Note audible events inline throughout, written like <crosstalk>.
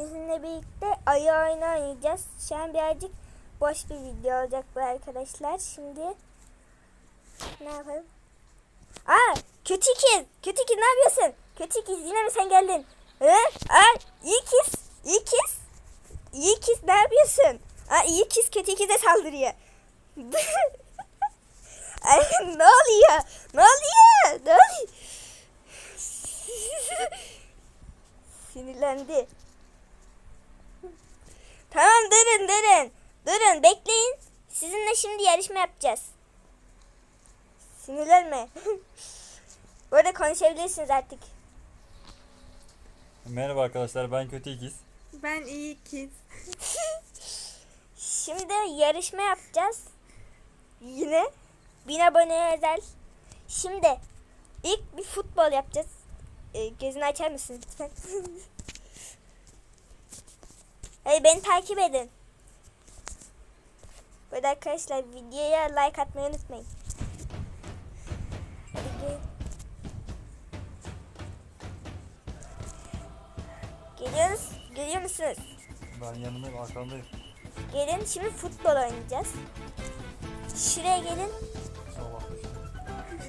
sizinle birlikte ayı oyunu oynayacağız. Şu an birazcık boş bir video olacak bu arkadaşlar. Şimdi ne yapalım? Aa kötü ikiz. Kötü ikiz ne yapıyorsun? Kötü ikiz yine mi sen geldin? Hı? Aa iyi ikiz. İyi ikiz. İyi ikiz ne yapıyorsun? Aa iyi ikiz kötü ikize saldırıyor. <laughs> Ay, ne oluyor? Ne oluyor? Ne oluyor? <laughs> Sinirlendi. Tamam durun durun. Durun bekleyin. Sizinle şimdi yarışma yapacağız. Sinirlenme. <laughs> Bu arada konuşabilirsiniz artık. Merhaba arkadaşlar ben Kötü İkiz. Ben iyi kız. <laughs> Şimdi yarışma yapacağız. Yine. Bin aboneye özel. Şimdi ilk bir futbol yapacağız. Ee, gözünü açar mısın lütfen? <laughs> Hadi beni takip edin. Bu arada arkadaşlar videoya like atmayı unutmayın. Hadi gel. Geliyoruz. Geliyor musunuz? Ben yanındayım arkandayım. Gelin şimdi futbol oynayacağız. Şuraya gelin.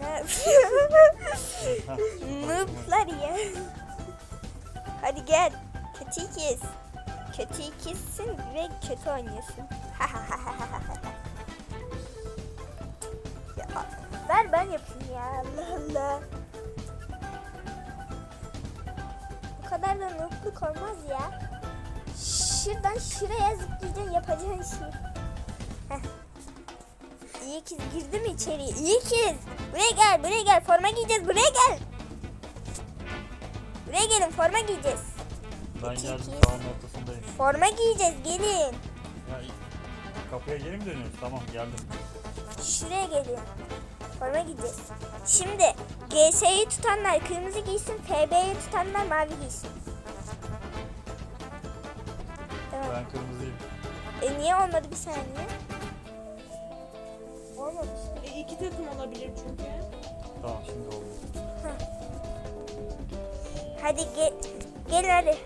<laughs> Noob'lar ya. Hadi gel. Kötü ikiz. Kötü ikizsin ve kötü oynuyorsun. ya, ver ben yapayım ya. Allah Allah. Bu kadar da noobluk olmaz ya. Şuradan şuraya zıplayacaksın yapacağın şey. İyi ikiz girdi mi içeri? İyi ikiz. Buraya gel, buraya gel. Forma giyeceğiz. Buraya gel. Buraya gelin, forma giyeceğiz. Ben İki, geldim iki. sahanın ortasındayım. Forma giyeceğiz, gelin. Ya, kapıya geri mi dönüyoruz? Tamam geldim. Şuraya gelin. Forma giyeceğiz. Şimdi GS'yi tutanlar kırmızı giysin, FB'yi tutanlar mavi giysin. Tamam. Ben kırmızıyım. E niye olmadı bir saniye? Olmamış. E, iki takım olabilir çünkü. Tamam şimdi oldu. Hadi gel, gel hadi.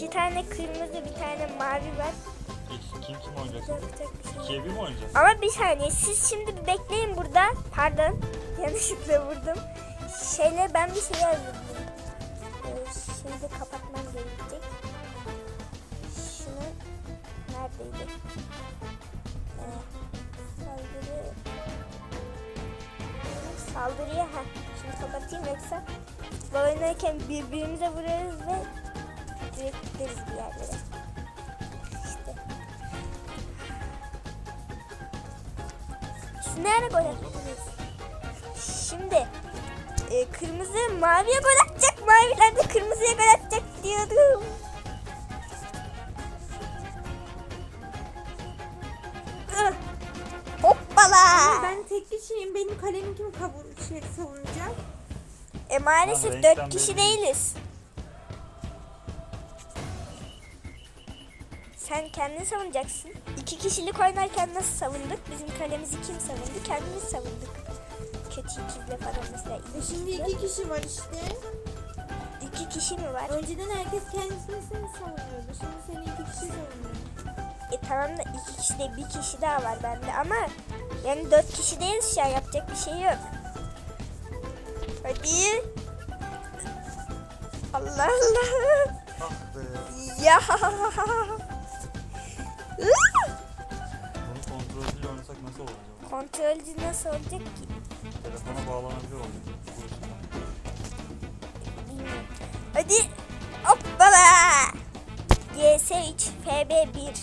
İki tane kırmızı, bir tane mavi var. İki, kim kim bir şey. İkiye bir mi oynayacağız? Ama bir saniye siz şimdi bir bekleyin burada. Pardon <laughs> yanlışlıkla vurdum. Şeyle ben bir şey yazdım. Ee, şimdi kapatmam gerekecek. Şunu neredeydi? Ee, saldırı saldırıya ha. Şimdi kapatayım yoksa futbol oynarken birbirimize vurarız ve direkt gideriz bir yerlere. İşte. Siz ne ara gol attınız? Şimdi e, kırmızı maviye gol atacak. Maviler de kırmızıya gol atacak diyordum. Hoppala. Ben tek kişiyim. Benim kalemi kim kabul şey savunacak? E maalesef dört kişi değiliz. Sen kendin savunacaksın. İki kişilik oynarken nasıl savunduk? Bizim kalemizi kim savundu? Kendimiz savunduk. Kötü ikizle falan mesela. E şimdi iki kişi var işte. İki kişi mi var? Önceden herkes kendisini seni savunuyordu. Şimdi seni iki kişi savunuyor. E tamam da iki kişi de bir kişi daha var bende ama yani dört kişi değiliz şu an yapacak bir şey yok. Hadi. Allah Allah. Ah be. Ya. Bunu kontrolcüyle oynasak nasıl olur acaba? Kontrolcü nasıl olacak ki? Telefona bağlanabilir olacak. Bilmiyorum. Hadi. Hoppala. GS3 FB1.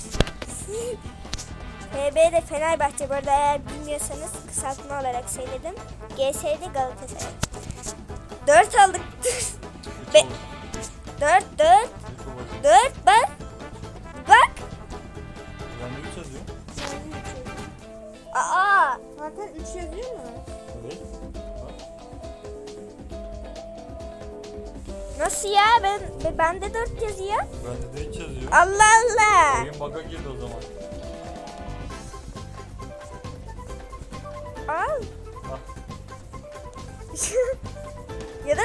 FB de Fenerbahçe bu arada eğer bilmiyorsanız kısaltma olarak söyledim. GS'de Galatasaray. 4 aldık. <laughs> Be- oldu. 4 4 bende 4 yazıyor. Bende de üç yazıyor. Allah Allah. Oyun bug'a girdi o zaman. Al. Ah. <laughs> ya da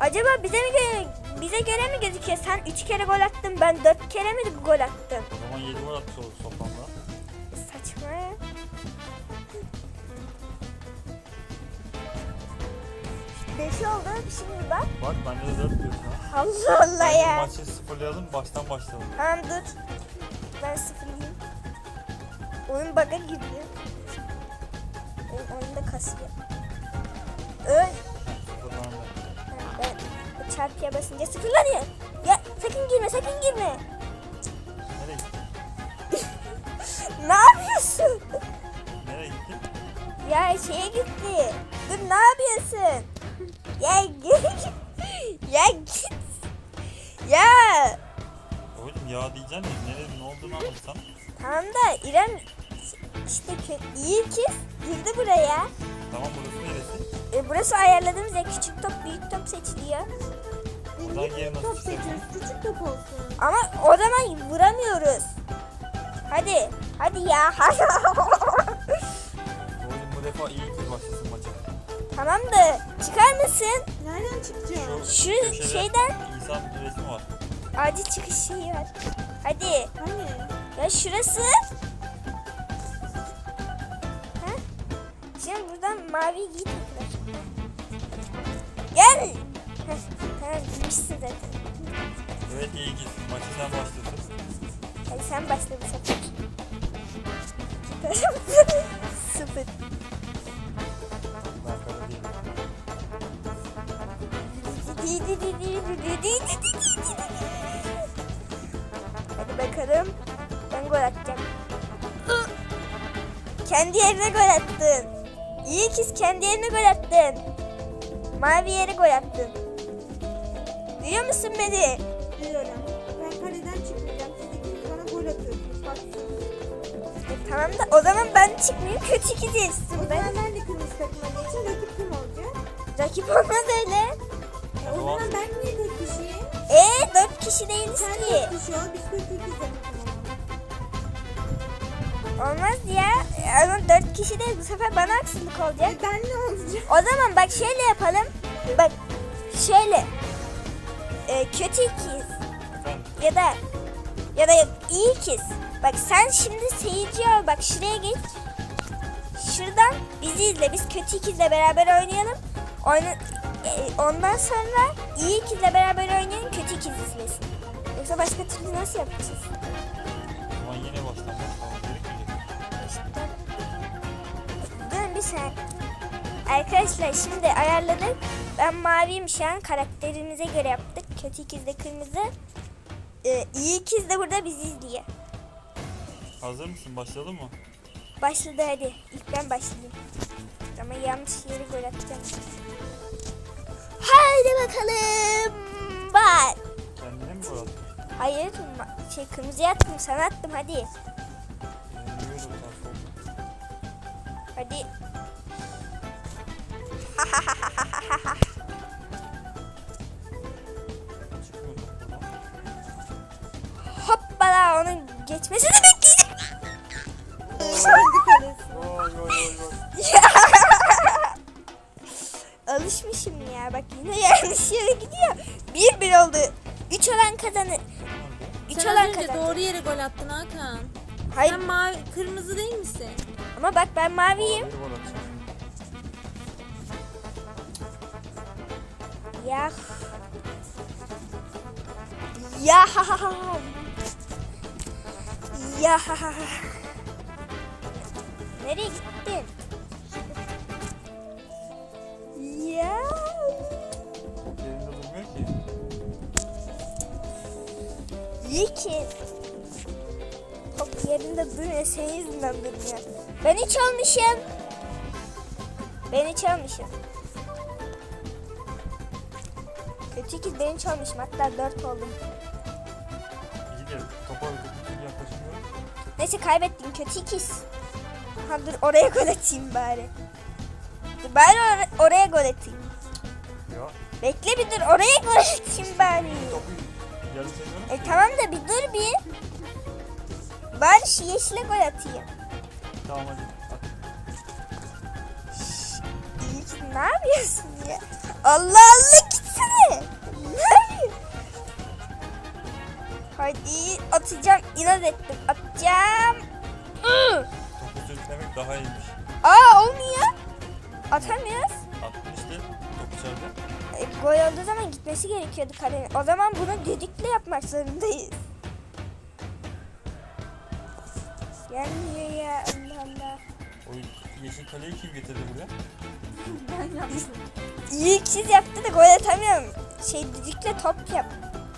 acaba bize mi göre bize göre mi gözüküyor? Sen 3 kere gol attın ben 4 kere mi gol attım? O zaman 7 gol atmış olduk 5 oldu şimdi bak. Bak bende de 4 diyorsun ha. Allah Allah Bence ya. Maçı sıfırlayalım baştan başlayalım. Tamam dur. Ben sıfırlayayım. Oyun bug'a giriyor. Oyun, oyunda kasıyor. Öl. Sıfırlandı. Ben, ben çarpıya basınca sıfırlanıyor. Ya sakın girme sakın girme. Nereye gittin? <laughs> ne yapıyorsun? Nereye gittin? Ya şeye gitti. Dur ne yapıyorsun? Ya git. Ya git. Ya. Oğlum ya diyeceğim ya nereye ne olduğunu anlatsam. Tamam da İrem işte iyi kız girdi buraya. Tamam burası neresi? E, burası ayarladığımız ya küçük top büyük top seçiliyor. Buradan nasıl Top seçiyoruz. Küçük top olsun. Ama o zaman vuramıyoruz. Hadi. Hadi ya. <laughs> Oğlum bu defa iyi ki başlasın maça. tamam da çıkar mısın? Nereden çıkacağım? Şu köşede şeyden İsa'nın resmi var. acil çıkış şeyi var. Hadi. Hani? Ya şurası. Ha? Şimdi buradan mavi giy tekrar. Gel. Tamam giymişsin zaten. Evet iyi ki. Maçı sen başlıyorsun. Hadi sen başla bu sefer. <laughs> gol atacağım. Kendi yerine gol attın. İyi kız kendi yerine gol attın. Mavi yere gol attın. Duyuyor musun beni? Biliyorum. Ben kaleden çıkmayacağım. Siz ikiniz bana gol atıyorsunuz. Bak. E, tamam da o zaman ben çıkmayayım kötü gidiyorsun. O Ben zaman ben de kırmızı takıma geçeyim. Rakip kim olacak? rakip olmaz öyle. E, o zaman ben niye tek kişiyim? E dört kişi değiliz Sen ki. tek kişi ol. Biz kötü ikiz yapalım. Olmaz ya. E, Ama dört kişi değil bu sefer bana haksızlık olacak. E, ben ne olacağım? O zaman bak şöyle yapalım. Bak şöyle. Ee, kötü ikiz ya da ya da iyi ikiz. Bak sen şimdi seyirci ol. Bak şuraya geç. Şuradan bizi izle. Biz kötü ikizle beraber oynayalım. Oyna, e, ondan sonra iyi ikizle beraber oynayalım. Kötü ikiz izlesin. Yoksa başka türlü nasıl yapacağız? Saniye. Arkadaşlar şimdi ayarladık. Ben maviyim şu an. Karakterimize göre yaptık. Kötü ikiz de kırmızı. Ee, iyi ikiz de burada bizi izliyor. Hazır mısın? Başlayalım mı? Başladı hadi. İlk ben başlayayım. Ama yanlış yere gol atacağım. Haydi bakalım. Bak. Kendine mi gol attın? Hayır. Şey kırmızıya attım. Sana attım hadi. Hadi. Hoppala onun geçmesini gol. <laughs> Alışmışım ya. Bak yine yanlış yere gidiyor. Bir bir oldu. Üç olan kazanır. Üç Sen olan az önce doğru yere gol attın Hakan. Hayır Sen mavi, kırmızı değil misin? Ama bak ben maviyim. Ya. Ya. Ya. Nereye gittin? Ya. Yerinde durmuyor ki. İyi ki. Top yerinde durmuyor. Senin yüzünden durmuyor. Ben hiç almışım. Ben hiç almışım. Kötü ki ben hiç almışım. Hatta dört oldum. İyi de topa yaklaşamıyorum. Neyse kaybettim kötü ikiz. Ha dur oraya gol atayım bari. Dur bari or- oraya gol atayım. Ya Bekle bir dur oraya gol atayım bari. topu yarı seviyorum. E tamam da bir dur bir. Bari şu yeşile gol atayım. Tamam hadi. At. Ki ne yapıyorsun ya? Allah Allah gitsene. Ne yapıyorsun? Hadi atacağım. İnat ettim. Atacağım. Topu sürüklemek daha iyiymiş. Aa olmuyor. Atamıyoruz. Attın işte. Top içeride. E, gol olduğu zaman gitmesi gerekiyordu kalenin. O zaman bunu düdükle yapmak zorundayız. Gelmiyor ya Allah Allah. O yeşil kaleyi kim getirdi buraya? <laughs> Ben yaptım. İyi ki siz yaptı da gol atamıyorum. Şey düdükle top yap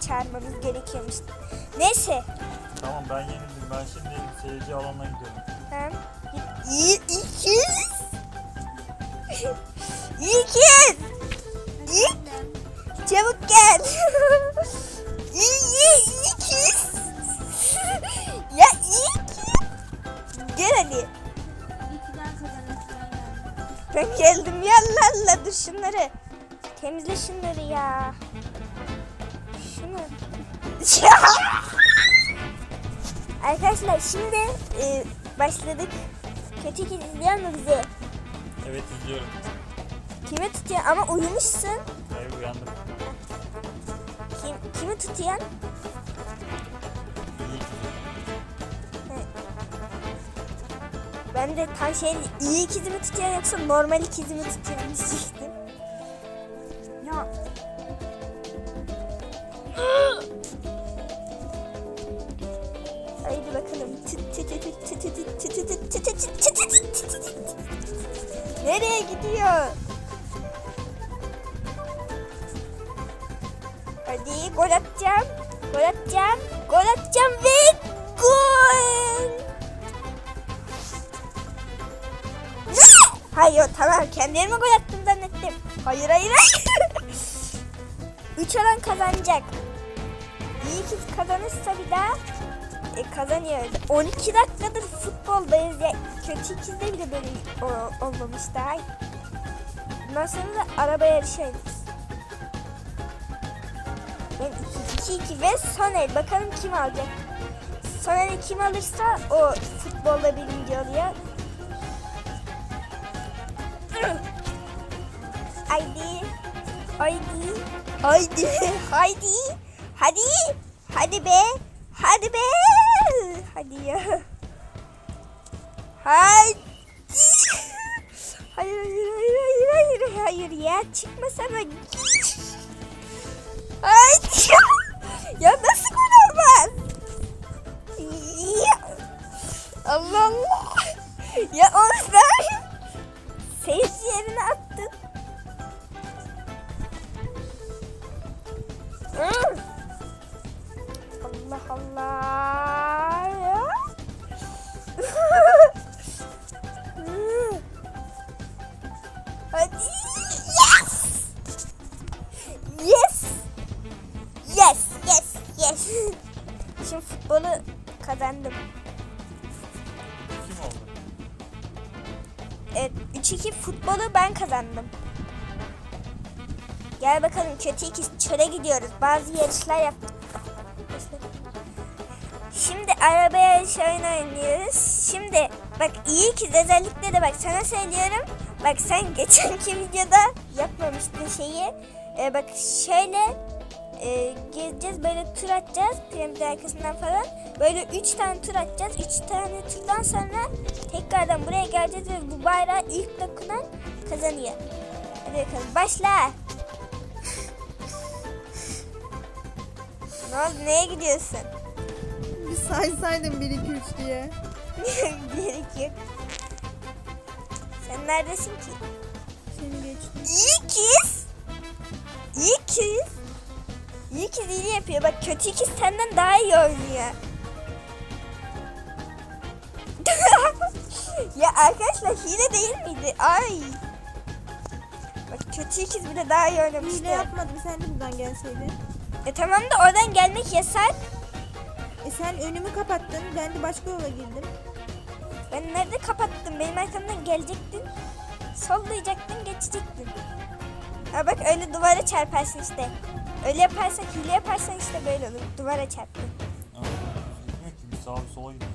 çağırmamız gerekiyormuş. Neyse. Tamam ben yenildim. Ben şimdi seyirci alanına gidiyorum. Tamam. İyi ikiz. İyi ikiz. <laughs> İyi. Çabuk gel. <laughs> iyi ikiz. ya iyi. Gel hadi. Ben geldim ya Allah Allah dur şunları. Temizle şunları ya. Şunu. <laughs> Arkadaşlar şimdi e, başladık. Kötü ikiz izliyor mu bizi? Evet izliyorum. Kimi tutuyor ama uyumuşsun. Hayır uyandım. Kim, kimi tutuyorsun? Ben de tavşenin iyi ikizimi tutuyor yoksa normal ikizimi tutuyor diyecektim. Ya. Haydi bakalım. Nereye gidiyor? Hadi gol atacağım. Gol atacağım. Gol atacağım ve Hayır tamam kendime gol attım zannettim. Hayır hayır hayır. <laughs> Üç olan kazanacak. İyi ki kazanırsa bir daha e, kazanıyoruz. 12 dakikadır futboldayız ya. Kötü ikizde bile böyle o, olmamış daha. Bundan sonra da araba yarışı oynarız. Ben 2-2 ve Soner. Bakalım kim alacak. Soner'i kim alırsa o futbolda birinci oluyor. Haydi. Haydi. Haydi. Haydi. Hadi. Hadi be. Hadi be. Hadi ya. Hadi. Hayır hayır hayır hayır hayır hayır ya çıkmasana. Haydi. Ya nasıl gol olmaz? Allah Allah. Ya Ozan. Seyirci yerine attın. Kazandım. Gel bakalım kötü ikiz çöle gidiyoruz. Bazı yarışlar yaptık. Şimdi araba yarışı oyunu oynuyoruz. Şimdi bak iyi ikiz özellikle de bak sana söylüyorum. Bak sen geçenki videoda yapmamıştın şeyi. Ee, bak şöyle e, gezeceğiz böyle tur atacağız piramit arkasından falan. Böyle 3 tane tur atacağız. 3 tane turdan sonra tekrardan buraya geleceğiz ve bu bayrağı ilk dokunan kazanıyor. Hadi bakalım başla. ne oldu neye gidiyorsun? bir saysaydım 1 2 3 diye. <laughs> Gerek yok. Sen neredesin ki? Seni geçtim. İkiz. İkiz. İkiz iyi yapıyor. Bak kötü ikiz senden daha iyi oynuyor. <laughs> ya arkadaşlar hile değil miydi? Ay. Kötü ikiz bile daha iyi oynamıştı. Hile yapmadım sen de buradan gelseydin. E tamam da oradan gelmek yasak. E sen önümü kapattın ben de başka yola girdim. Ben nerede kapattım? Benim arkamdan gelecektin. Sollayacaktın, geçecektin. Ha bak öyle duvara çarparsın işte. Öyle yaparsan, hile yaparsan işte böyle olur. Duvara çarptın. Gitmiyor ki. Sağa sola gidiyor.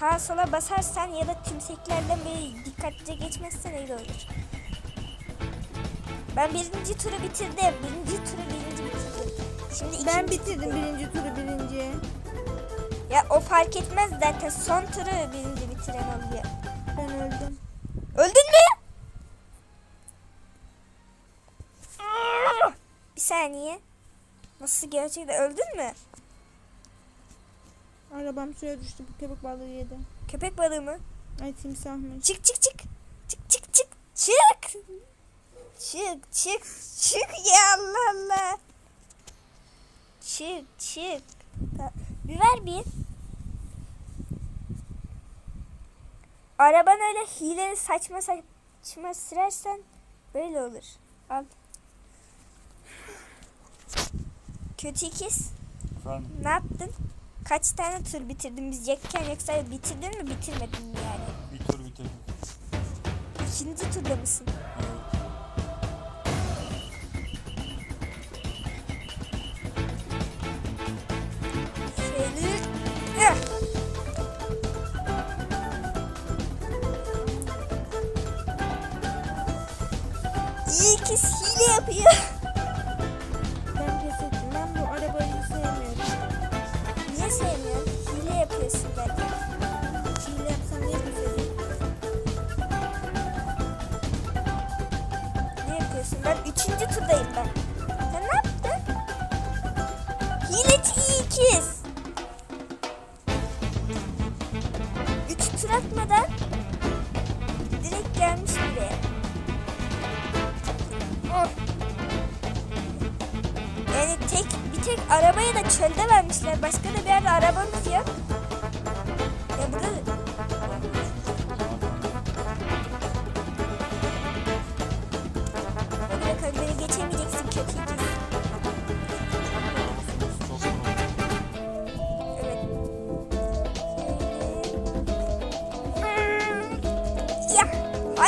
Sağa sola basarsan ya da tümseklerden böyle dikkatlice geçmezsen öyle olur. Ben birinci turu bitirdim. Birinci turu birinci bitirdim. Şimdi Ben ikinci bitirdim turdayım. birinci turu birinci. Ya o fark etmez zaten son turu birinci bitiren oluyor. Ben öldüm. Öldün mü? Bir saniye. Nasıl gerçekten öldün mü? Arabam suya düştü. Bu köpek balığı yedi. Köpek balığı mı? Ay timsahmış. Çık çık çık. Çık çık çık. Çık. Çık çık çık ya Allah Allah. Çık çık. Bir ver bir. Araban öyle hileli saçma saçma sürersen böyle olur. Al. Kötü ikiz. Efendim Ne yaptın? Kaç tane tur bitirdin biz yekken yoksa bitirdin mi bitirmedin mi yani? bir tur bitirdim. İkinci turda mısın? Evet. Hile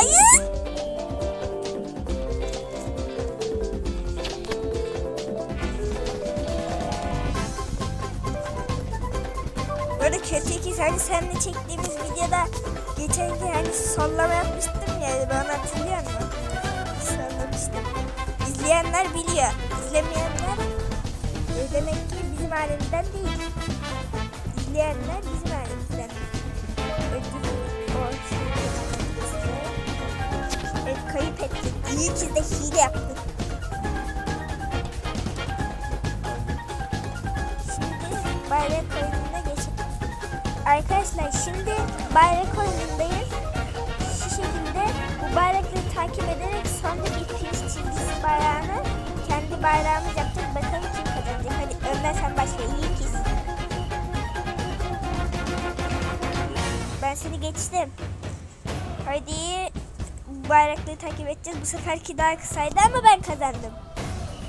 Ya. Hile yaptık. Şimdi bayrak oyununa geçelim. Arkadaşlar şimdi bayrak oyunundayız. Şu şekilde bu bayrakları takip ederek sondaki finish çizgisi bayrağını kendi bayrağımız yapacağız. Bakalım kim kazanacak. Hadi önden sen başla. İyi ki. Ben seni geçtim. Hadi bayrakları takip edeceğiz. Bu seferki daha kısaydı ama ben kazandım.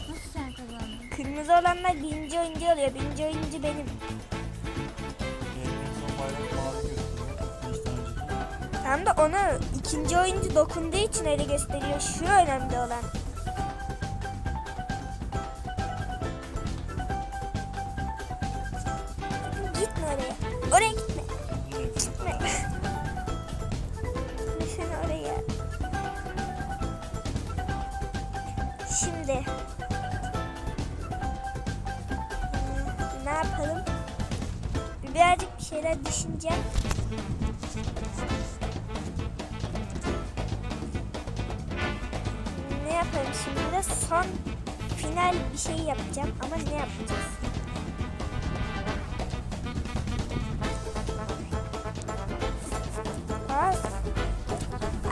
Nasıl sen kazandın? Kırmızı olanlar birinci oyuncu oluyor. Birinci oyuncu benim. Tam da ona ikinci oyuncu dokunduğu için öyle gösteriyor. Şu önemli olan. Düşüneceğim. Ne yapalım şimdi de son final bir şey yapacağım ama ne yapacağız?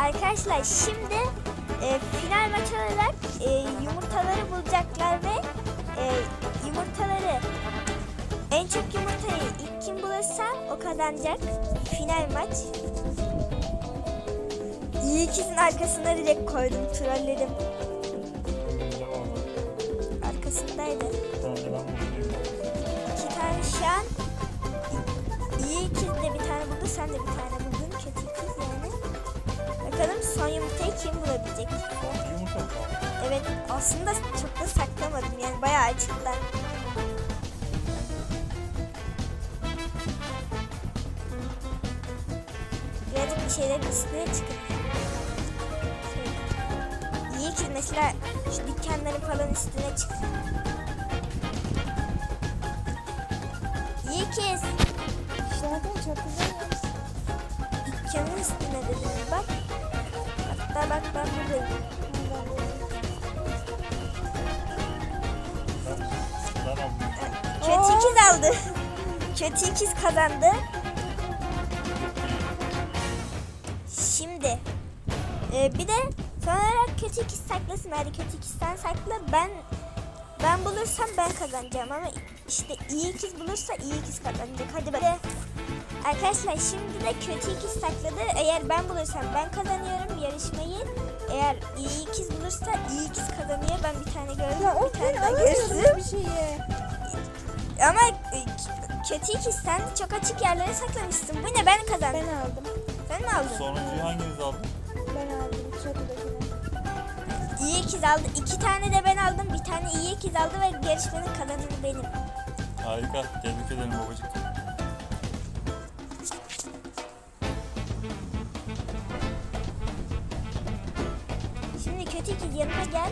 Arkadaşlar şimdi e, final maç olarak e, yumurtaları bulacaklar ve e, yumurtaları en çok yumurtayı bulursa o kazanacak. Final maç. İyi ikisinin arkasına direkt koydum trolledim. Arkasındaydı. İki tane şu an iyi ikiz de bir tane buldu sen de bir tane buldun. Kötü ikiz yani. Bakalım son yumurtayı kim bulabilecek? Evet aslında çok da saklamadım yani bayağı açıkta. Bir şeylerin üstüne çıkın. Şöyle. İyi ki mesela şu dükkanların falan üstüne çık. ikiz. Zaten çatıda ya. Dükkanın üstüne dedim bak. Hatta bak ben buradayım. Kötü ikiz aldı. <laughs> Kötü ikiz kazandı. E, bir de son olarak kötü ikiz saklasın. Hadi kötü sen sakla. Ben ben bulursam ben kazanacağım ama işte iyi ikiz bulursa iyi ikiz kazanacak. Hadi be. Arkadaşlar şimdi de kötü ikiz sakladı. Eğer ben bulursam ben kazanıyorum yarışmayı. Eğer iyi ikiz bulursa iyi ikiz kazanıyor. Ben bir tane gördüm. Ya bir tane daha gördüm. bir şeyi. Ama e, kötü ikiz sen çok açık yerlere saklamışsın. Bu ne ben kazandım. Ben aldım. Sen mi aldın? Sonuncuyu hanginiz aldı? İyi ikiz aldı. İki tane de ben aldım. Bir tane iyi ikiz aldı ve yarışmanın kazananı benim. Harika. Tebrik ederim babacık. Şimdi kötü ikiz yanıma gel.